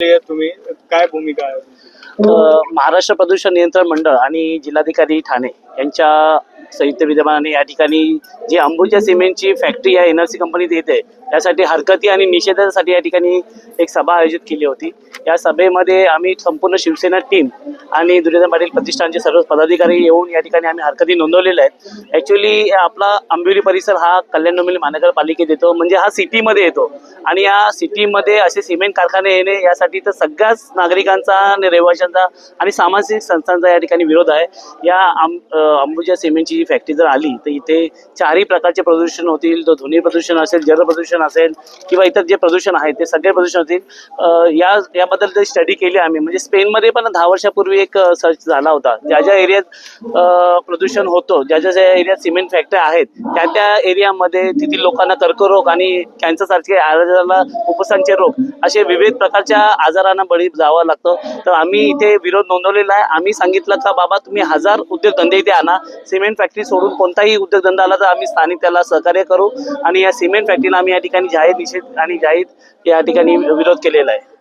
तुम्ही काय भूमिका आहे? महाराष्ट्र प्रदूषण नियंत्रण मंडळ आणि जिल्हाधिकारी ठाणे यांच्या संयुक्त विद्यमानाने या ठिकाणी जी अंबुजा सिमेंटची फॅक्टरी या एन आर सी कंपनीत येते त्यासाठी हरकती आणि निषेधासाठी या ठिकाणी एक सभा आयोजित केली होती. या सभेमध्ये आम्ही संपूर्ण शिवसेना टीम आणि दुर्योधन पाटील प्रतिष्ठानचे सर्व पदाधिकारी येऊन या ठिकाणी आम्ही हरकती नोंदवलेल्या आहेत. ॲक्च्युली आपला आंबिवली परिसर हा कल्याण डोंबिवली महानगरपालिकेत येतो म्हणजे हा सिटीमध्ये येतो. आणि या सिटीमध्ये असे सिमेंट कारखाने येणे यासाठी तर सगळ्याच नागरिकांचा आणि रहिवाशांचा आणि सामाजिक संस्थांचा या ठिकाणी विरोध आहे. या आम अंबुजा सिमेंटची जी फॅक्टरी जर आली तर इथे चारही प्रकारचे प्रदूषण होतील. तर ध्वनी प्रदूषण असेल जल प्रदूषण असेल किंवा इतर जे प्रदूषण आहे ते सगळे प्रदूषण होतील. या याबद्दल जे स्टडी केली आम्ही म्हणजे स्पेनमध्ये पण दहा वर्षापूर्वी एक सर्च झाला होता. ज्या ज्या एरियात प्रदूषण होतो ज्या ज्या ज्या एरियात सिमेंट फॅक्टरी आहेत त्या त्या एरियामध्ये तेथील लोकांना कर्करोग आणि कॅन्सरसारखे आजाराला उपसांचे रोग असे विविध प्रकारच्या आजारांना बळी जावं लागतं. तर आम्ही इथे विरोध नोंदवलेला आहे. आम्ही सांगितलं का बाबा तुम्ही हजार उद्योगधंदे इथे आणा. सिमेंट फॅक्टरी फॅक्टरी सोडून कोणताही उद्योगधंदा आला तर आम्ही स्थानिक त्याला सहकार्य करू. आणि या सिमेंट फॅक्टरीला आम्ही या ठिकाणी जाहीर निषेध आणि जाहीर या ठिकाणी विरोध केलेला आहे.